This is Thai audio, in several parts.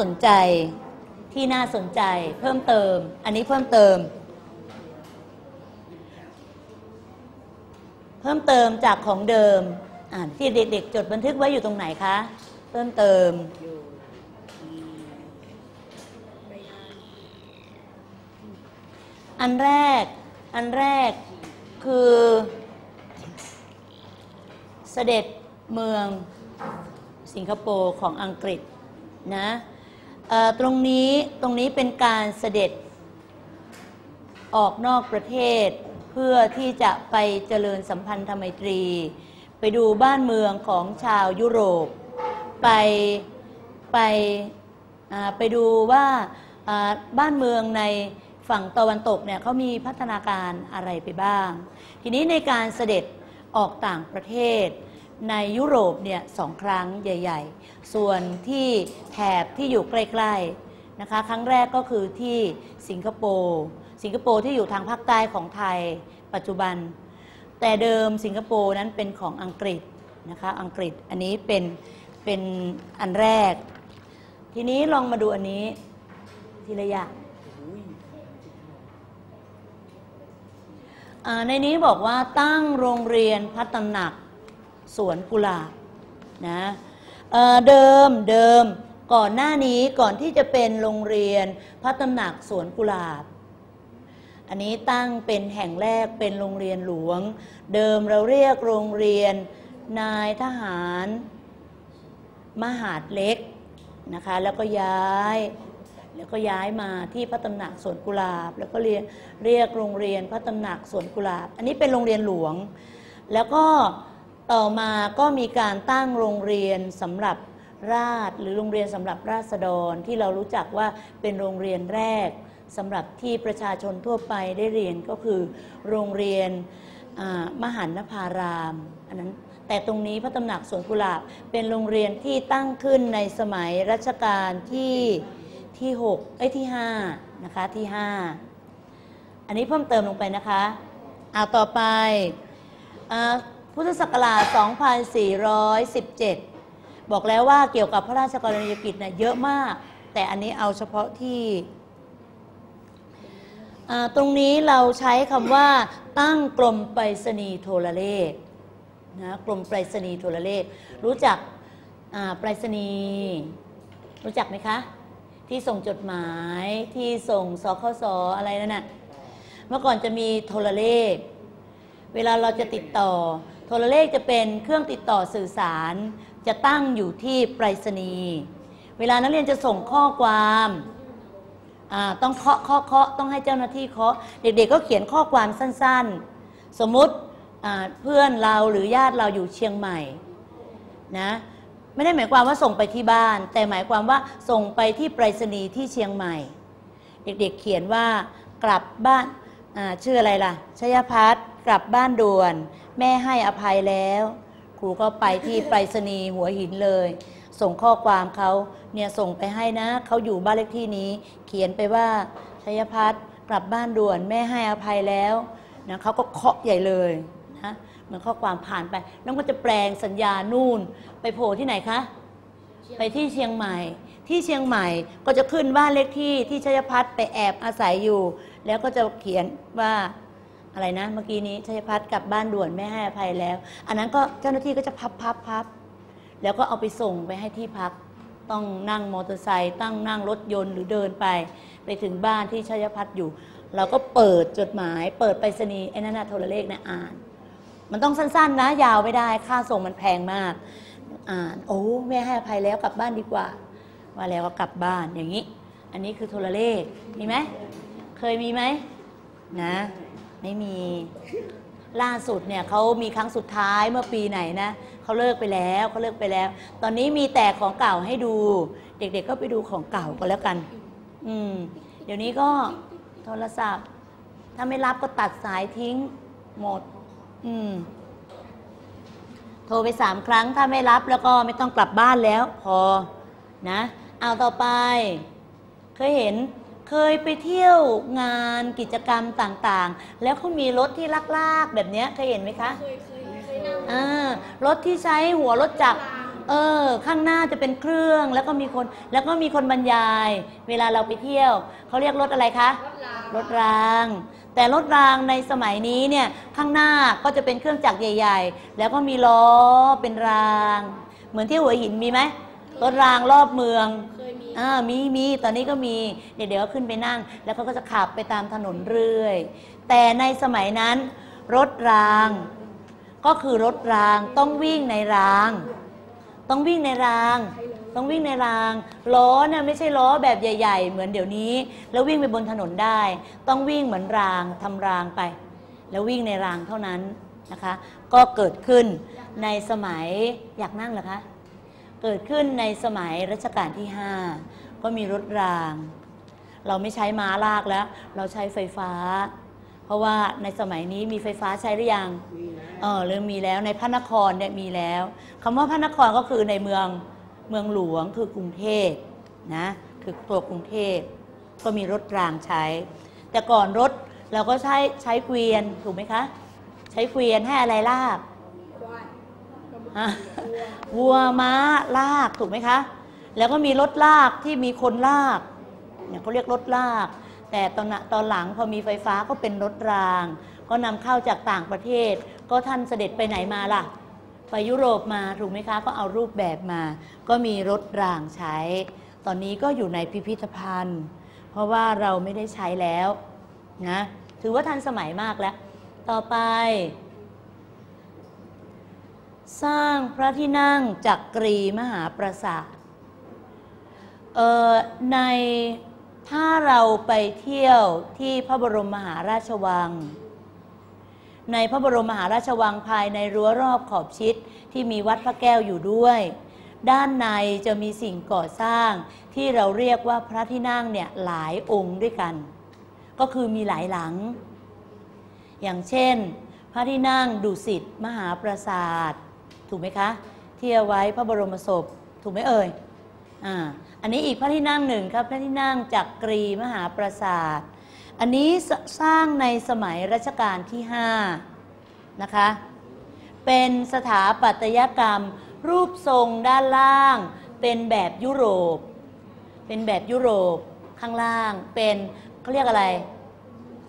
สนใจที่น่าสนใจเพิ่มเติม อันนี้เพิ่มเติม เพิ่มเติมจากของเดิมที่เด็ก ๆ จดบันทึกไว้อยู่ตรงไหนคะ เพิ่มเติมอันแรก อันแรกคือ เสด็จเมืองสิงคโปร์ของอังกฤษนะ ตรงนี้ตรงนี้เป็นการเสด็จออกนอกประเทศ เพื่อที่จะไปเจริญสัมพันธไมตรี ไปดูบ้านเมืองของชาวยุโรป ไปไปไปดูว่าบ้านเมืองในฝั่งตะวันตกเนี่ยเขามีพัฒนาการอะไรไปบ้าง ทีนี้ในการเสด็จออกต่างประเทศ ในยุโรปเนี่ยสองครั้งใหญ่ ๆ ส่วนที่แถบที่อยู่ใกล้ๆนะคะ ครั้งแรกก็คือที่สิงคโปร์สิงคโปร์ที่อยู่ทางภาคใต้ของไทยปัจจุบัน แต่เดิมสิงคโปร์นั้นเป็นของอังกฤษนะคะอังกฤษอันนี้เป็นเป็นอันแรก ทีนี้ลองมาดูอันนี้ทีละอย่างในนี้บอกว่าตั้งโรงเรียนพัฒนัก สวนกุหลาบนะเเดิมเดิมก่อนหน้านี้ก่อนที่จะเป็นโรงเรียนพัฒหนักสวนกุหลาบ อันนี้ตั้งเป็นแห่งแรกเป็นโรงเรียนหลวง เดิมเราเรียกโรงเรียนนายทหาร มหาดเล็กนะคะแล้วก็ย้าย แล้วก็ย้ายมาที่พระตำหนักสวนกุหลาบ แล้วก็เรียนเรียกโรงเรียนพระตำหนักสวนกุหลาบ อันนี้เป็นโรงเรียนหลวง แล้วก็ ต่อมาก็มีการตั้งโรงเรียนสำหรับราษฎรหรือโรงเรียนสำหรับราษฎรที่เรารู้จักว่าเป็นโรงเรียนแรกสำหรับที่ประชาชนทั่วไปได้เรียนก็คือ โรงเรียนมหันนภารามอันนั้นแต่ตรงนี้พระตำหนักสวนกุหลาบเป็นโรงเรียนที่ตั้งขึ้นในสมัยรัชกาลที่ที่6เอ้ยที่5นะคะที่ 5 อันนี้เพิ่มเติมลงไปนะคะเอาต่อไปอ่า พุทธศักราช 2417 บอกแล้วว่าเกี่ยวกับพระราชกรณียกิจเนี่ยเยอะมาก แต่อันนี้เอาเฉพาะที่อ่าตรงนี้เราใช้คำว่าตั้งกรมไปรษณีย์โทรเลขนะกรมไปรษณีย์โทรเลข รู้จักอ่าไปรษณีย์รู้จักไหมคะ ที่ส่งจดหมายที่ส่งสคสอะไรนั่นน่ะเมื่อก่อนจะมีโทรเลข เวลาเราจะติดต่อ โทรเลขจะเป็นเครื่องติดต่อสื่อสาร จะตั้งอยู่ที่ไปรษณีย์เวลานักเรียนจะส่งข้อความต้องเคาะเคาะเคาะต้องให้เจ้าหน้าที่เคาะเด็กๆก็เขียนข้อความสั้นๆ สมมุติเพื่อนเราหรือญาติเราอยู่เชียงใหม่นะไม่ได้หมายความว่าส่งไปที่บ้าน แต่หมายความว่าส่งไปที่ไปรษณีย์ที่เชียงใหม่ เด็กๆเขียนว่ากลับบ้านชื่ออะไรล่ะชยพัฒน์กลับบ้านด่วน แม่ให้อภัยแล้ว ครูก็ไปที่ไปรษณีย์หัวหินเลย ส่งข้อความเขาเนี่ยส่งไปให้นะเขาอยู่บ้านเลขที่นี้ เขียนไปว่าชัยพัฒน์กลับบ้านด่วน แม่ให้อภัยแล้วนะเขาก็เคาะใหญ่เลยนะเหมือนข้อความผ่านไป แล้วก็จะแปลงสัญญานู่น ไปโผล่ที่ไหนคะ ไปที่เชียงใหม่ ที่เชียงใหม่ก็จะขึ้นบ้านเลขที่ที่ชัยพัฒน์ไปแอบอาศัยอยู่ แล้วก็จะเขียนว่า อะไรนะ เมื่อกี้นี้ชัยพัฒน์กลับบ้านด่วนไม่ให้อภัยแล้ว อันนั้นก็เจ้าหน้าที่ก็จะพับพับพับแล้วก็เอาไปส่งไปให้ที่พัก ต้องนั่งมอเตอร์ไซค์ตั้งนั่งรถยนต์หรือเดินไป ไปถึงบ้านที่ชัยพัฒน์อยู่ เราก็เปิดจดหมาย เปิดไปรษณีย์ไอ้นั่นนะโทรเลขนะอ่าน มันต้องสั้นๆ นะ ยาวไม่ได้ค่าส่งมันแพงมากอ่านโอ้แม่ให้อภัยแล้วกลับบ้านดีกว่า ว่าแล้วก็กลับบ้านอย่างนี้ อันนี้คือโทรเลขมีไหมเคยมีไหมนะ ไม่มีล่าสุดเนี่ยเขามีครั้งสุดท้ายเมื่อปีไหนนะเขาเลิกไปแล้วเขาเลิกไปแล้ว ตอนนี้มีแต่ของเก่าให้ดู เด็กๆก็ไปดูของเก่าก็แล้วกัน อืม เดี๋ยวนี้ก็โทรศัพท์ ถ้าไม่รับก็ตัดสายทิ้งหมด อืม โทรไปสามครั้งถ้าไม่รับแล้วก็ไม่ต้องกลับบ้านแล้ว พอนะ เอาต่อไป เคยเห็น เคยไปเที่ยวงานกิจกรรมต่างๆ แล้วเขามีรถที่ลากๆ แบบเนี้ยเคยเห็นไหมคะเคยเคยเคยนั่งอ่ารถที่ใช้หัวรถจักรเออข้างหน้าจะเป็นเครื่องแล้วก็มีคนแล้วก็มีคนบรรยาย เวลาเราไปเที่ยวเขาเรียกรถอะไรคะรถราง แต่รถรางในสมัยนี้เนี่ยข้างหน้าก็จะเป็นเครื่องจักรใหญ่ ๆ แล้วก็มีล้อเป็นราง เหมือนที่หัวหินมีไหม รถรางรอบเมืองเคยมีอ่ามีมีตอนนี้ก็มีเดี๋ยวเดี๋ยวขึ้นไปนั่ง แล้วเขาก็จะขับไปตามถนนเรื่อย แต่ในสมัยนั้น รถราง ก็คือรถรางต้องวิ่งในราง ต้องวิ่งในราง ต้องวิ่งในราง ล้อเนี่ยไม่ใช่ล้อแบบใหญ่ ๆ เหมือนเดี๋ยวนี้ แล้ววิ่งไปบนถนนได้ ต้องวิ่งเหมือนรางทำรางไป แล้ววิ่งในรางเท่านั้นนะคะ ก็เกิดขึ้นในสมัยอยากนั่งเหรอคะ เกิดขึ้นในสมัยรัชกาลที่ 5 ก็มีรถราง เราไม่ใช้ม้าลากแล้ว เราใช้ไฟฟ้า เพราะว่าในสมัยนี้มีไฟฟ้าใช้หรือยังมีนะเออเริ่มมีแล้วในพระนครเนี่ยมีแล้วคำว่าพระนครก็คือในเมืองเมืองหลวงคือกรุงเทพนะคือตัวกรุงเทพก็มีรถรางใช้ แต่ก่อนรถเราก็ใช้ใช้เกวียนถูกไหมคะ ใช้เกวียนให้อะไรลากควายก็มีฮะ วัวม้าลากถูกไหมคะ แล้วก็มีรถลากที่มีคนลากเนี่ยเขาเรียกรถลาก แต่ตอนน่ะตอนหลังพอมีไฟฟ้าก็เป็นรถราง ก็นำเข้าจากต่างประเทศ ก็ท่านเสด็จไปไหนมาล่ะ ไปยุโรปมาถูกไหมคะ ก็เอารูปแบบมา ก็มีรถรางใช้ ตอนนี้ก็อยู่ในพิพิธภัณฑ์ เพราะว่าเราไม่ได้ใช้แล้วนะ ถือว่าทันสมัยมากแล้ว ต่อไป สร้างพระที่นั่งจักรีมหาปราสาทเอ่อในถ้าเราไปเที่ยวที่พระบรมมหาราชวัง ในพระบรมมหาราชวังภายในรั้วรอบขอบชิดที่มีวัดพระแก้วอยู่ด้วย ด้านในจะมีสิ่งก่อสร้างที่เราเรียกว่าพระที่นั่งเนี่ยหลายองค์ด้วยกัน ก็คือมีหลายหลัง อย่างเช่น พระที่นั่งดุสิตมหาปราสาท ถูกไหมคะ ที่เอาไว้พระบรมศพ ถูกไหมเอ่ยอ่าอันนี้อีกพระที่นั่งหนึ่งครับพระที่นั่งจักรีมหาปราสาท อันนี้สสร้างในสมัยรัชกาลที่5นะคะเป็นสถาปัตยกรรม รูปทรงด้านล่าง เป็นแบบยุโรป เป็นแบบยุโรปข้างล่างเป็นเขาเรียกอะไร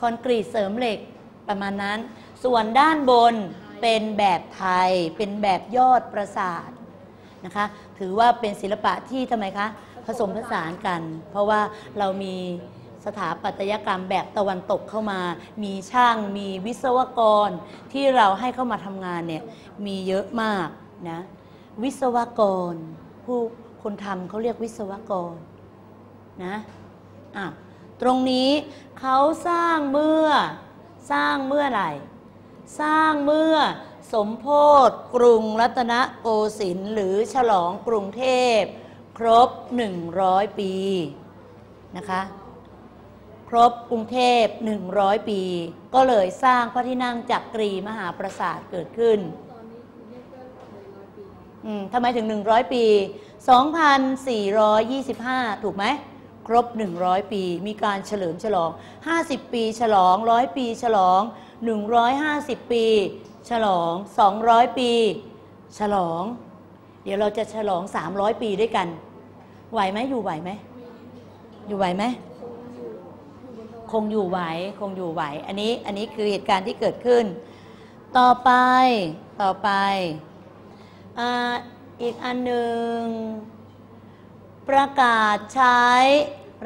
คอนกรีตเสริมเหล็กประมาณนั้น ส่วนด้านบน เป็นแบบไทย เป็นแบบยอดปราสาทนะคะ ถือว่าเป็นศิลปะที่ทำไมคะผสมผสานกัน เพราะว่าเรามีสถาปัตยกรรมแบบตะวันตกเข้ามา มีช่าง มีวิศวกรที่เราให้เข้ามาทำงานเนี่ยมีเยอะมากนะวิศวกร ผู้คนทำเขาเรียกวิศวกรนะอะตรงนี้เขาสร้างเมื่อสร้างเมื่อไหร่ สร้างเมื่อสมโพธกรุงรัตนโกสินทร์หรือฉลองกรุงเทพ ครบ 100 ปีนะคะครบกรุงเทพ 100 ปี ก็เลยสร้างพระที่นั่งจักรีมหาปราสาทเกิดขึ้นตอนนี้คุณเนี่ยก็เลยร้อยปีอืมทำไมถึง 100 ปี 2,425 ถูกไหม ครบ 100 ปี มีการเฉลิมฉลอง 50 ปีฉลอง 100 ปีฉลอง 150 ปี ฉลอง 200 ปี ฉลอง เดี๋ยวเราจะฉลอง 300 ปีด้วยกัน ไหวไหมอยู่ไหวไหม อยู่ไหวไหม คงอยู่ไหว คงอยู่ไหว อันนี้ อันนี้คือเหตุการณ์ที่เกิดขึ้น ต่อไป ต่อไปออีกอันหนึ่ง ประกาศใช้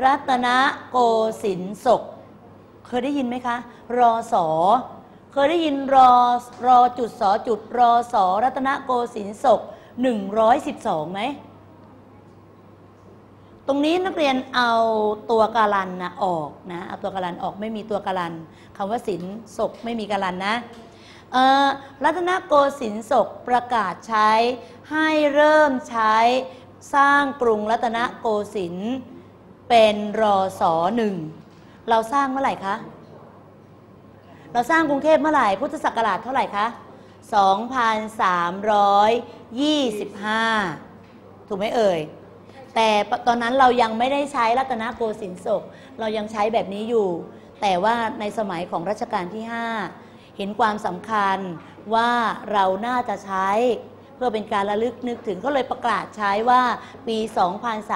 รัตนโกสินทร์ศก เคยได้ยินไหมคะ รอสอเคยได้ยินรอรอจุดสอจุดรอสอรัตนโกสินทร์ศก112ไหม ตรงนี้นักเรียนเอาตัวการันนะออกนะ เอาตัวการันออกไม่มีตัวการันคำว่าสินศกไม่มีการันนะเอ่อรัตนโกสินทร์ศกประกาศใช้ให้เริ่มใช้สร้างกรุงรัตนโกสินทร์เป็นรอสอหนึ่ง เราสร้างเมื่อไหร่คะ เราสร้างกรุงเทพเมื่อไหร่ พุทธศักราชเท่าไหร่คะ 2325 ถูกไหมเอ่ย แต่ตอนนั้นเรายังไม่ได้ใช้รัตนโกสินทร์ศก เรายังใช้แบบนี้อยู่ แต่ว่าในสมัยของรัชกาลที่ 5 เห็นความสำคัญว่าเราน่าจะใช้เพื่อเป็นการระลึกนึกถึงก็เลยประกาศใช้ว่าปี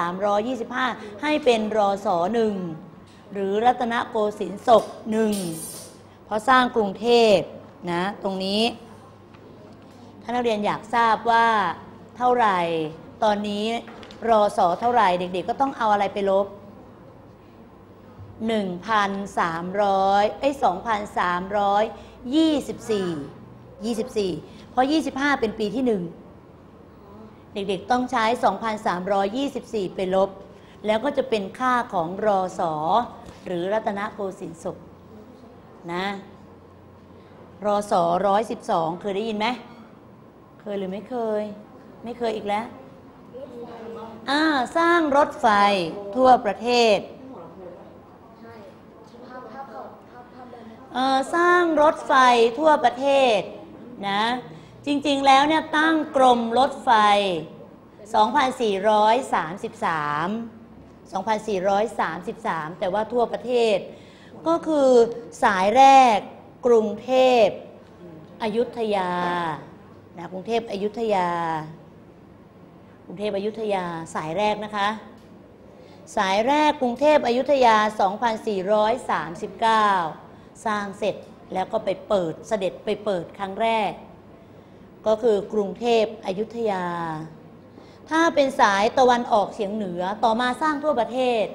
2325 ให้เป็นรอสอหนึ่ง หรือรัตนโกสินทร์ศกหนึ่งเพราะสร้างกรุงเทพนะตรงนี้ถ้านักเรียนอยากทราบว่าเท่าไหร่ ตอนนี้รอสอเท่าไหร่ เด็ก ๆ ก็ต้องเอาอะไรไปลบ 1,300 เอ้ย 2,324 24 เพราะ 25 เป็นปีที่ 1 เด็ก ๆ ต้องใช้ 2,324 ไปลบ แล้วก็จะเป็นค่าของรอสอหรือรัตนโกสินทร์ศกนะรอสอ112เคยได้ยินไหมเคยหรือไม่เคย ไม่เคยอีกแล้วอ่าสร้างรถไฟทั่วประเทศสร้างรถไฟทั่วประเทศนะจริงๆแล้วเนี่ยตั้งกรมรถไฟ 2433 2433 แต่ว่าทั่วประเทศ ก็คือสายแรกกรุงเทพอยุธยานะกรุงเทพอยุธยา กรุงเทพอยุธยาสายแรกนะคะ สายแรกกรุงเทพอยุธยา 2439 สร้างเสร็จแล้วก็ไปเปิดเสด็จไปเปิดครั้งแรก ก็คือกรุงเทพอยุธยา ถ้าเป็นสายตะวันออกเฉียงเหนือต่อมาสร้างทั่วประเทศ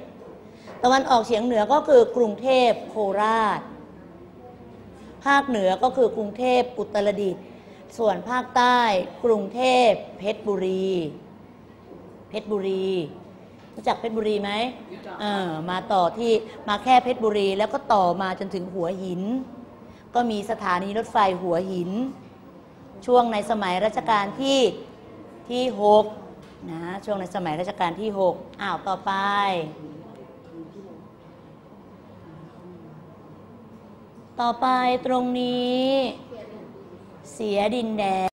ตะวันออกเฉียงเหนือก็คือกรุงเทพโคราช ภาคเหนือก็คือกรุงเทพอุตรดิตถ์ส่วนภาคใต้กรุงเทพเพชรบุรี เพชรบุรีรู้จักเพชรบุรีไหมเออมาต่อที่มาแค่เพชรบุรี แล้วก็ต่อมาจนถึงหัวหิน ก็มีสถานีรถไฟหัวหิน ช่วงในสมัยรัชกาลที่ที่หก นะช่วงในสมัยรัชกาลที่หกอ้าวต่อไป ต่อไปตรงนี้ เสียดินแดน